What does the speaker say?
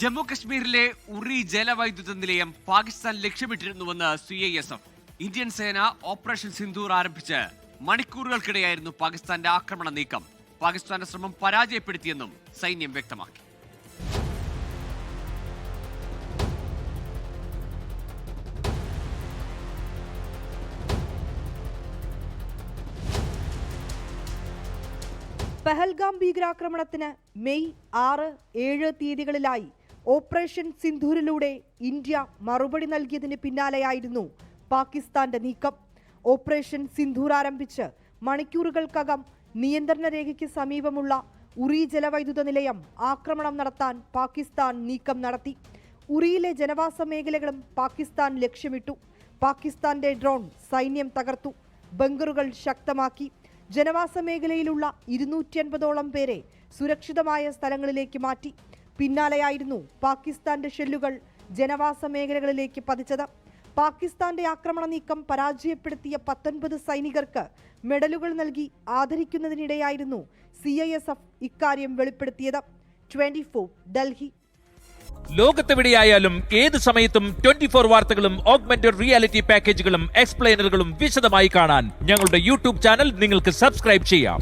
ജമ്മു കശ്മീരിലെ ഉറി ജലവൈദ്യുത നിലയം Pakistan ലക്ഷ്യമിട്ടിരുന്നുവെന്ന് C I S F Indian സേന ഓപ്പറേഷൻ സിന്ധൂർ ആരംഭിച്ച് മണിക്കൂറുകൾക്കിടെയായിരുന്നു പാകിസ്ഥാന്റെ ആക്രമണ നീക്കം. പാകിസ്ഥാന്റെ ശ്രമം പരാജയപ്പെടുത്തിയെന്നും സൈന്യം വ്യക്തമാക്കി. പെഹൽഗാം ഭീകരാക്രമണത്തിന് മെയ് ആറ് ഏഴ് തീയതികളിലായി ഓപ്പറേഷൻ സിന്ധൂരിലൂടെ ഇന്ത്യ മറുപടി നൽകിയതിന് പിന്നാലെയായിരുന്നു പാകിസ്ഥാന്റെ നീക്കം. ഓപ്പറേഷൻ സിന്ധൂർ ആരംഭിച്ച് മണിക്കൂറുകൾക്കകം നിയന്ത്രണ രേഖയ്ക്ക് സമീപമുള്ള ഉറി ജലവൈദ്യുത നിലയം ആക്രമണം നടത്താൻ പാകിസ്ഥാൻ നീക്കം നടത്തി. ഉറിയിലെ ജനവാസ മേഖലകളും പാകിസ്ഥാൻ ലക്ഷ്യമിട്ടു. പാകിസ്ഥാന്റെ ഡ്രോൺ സൈന്യം തകർത്തു. ബങ്കറുകൾ ശക്തമാക്കി. ജനവാസ മേഖലയിലുള്ള ഇരുന്നൂറ്റി അൻപതോളം പേരെ സുരക്ഷിതമായ സ്ഥലങ്ങളിലേക്ക് മാറ്റി. പിന്നാലെയായിരുന്നു പാകിസ്ഥാന്റെ ഷെല്ലുകൾ ജനവാസ മേഖലകളിലേക്ക് പതിച്ചത്. പാകിസ്ഥാന്റെ ആക്രമണ നീക്കം പരാജയപ്പെടുത്തിയ പത്തൊൻപത് സൈനികർക്ക് മെഡലുകൾ നൽകി ആദരിക്കുന്നതിനിടെയായിരുന്നു സി ഐ എസ് എഫ് ഇക്കാര്യം വെളിപ്പെടുത്തിയത്. Twenty four Delhi. ലോകത്തെവിടെയായാലും ഏത് സമയത്തും ട്വന്റി ഫോർ വാർത്തകളും ഓഗ്മെന്റഡ് റിയാലിറ്റി പാക്കേജുകളും എക്സ്പ്ലെയിനറുകളും വിശദമായി കാണാൻ ഞങ്ങളുടെ യൂട്യൂബ് ചാനൽ നിങ്ങൾക്ക് സബ്സ്ക്രൈബ് ചെയ്യാം.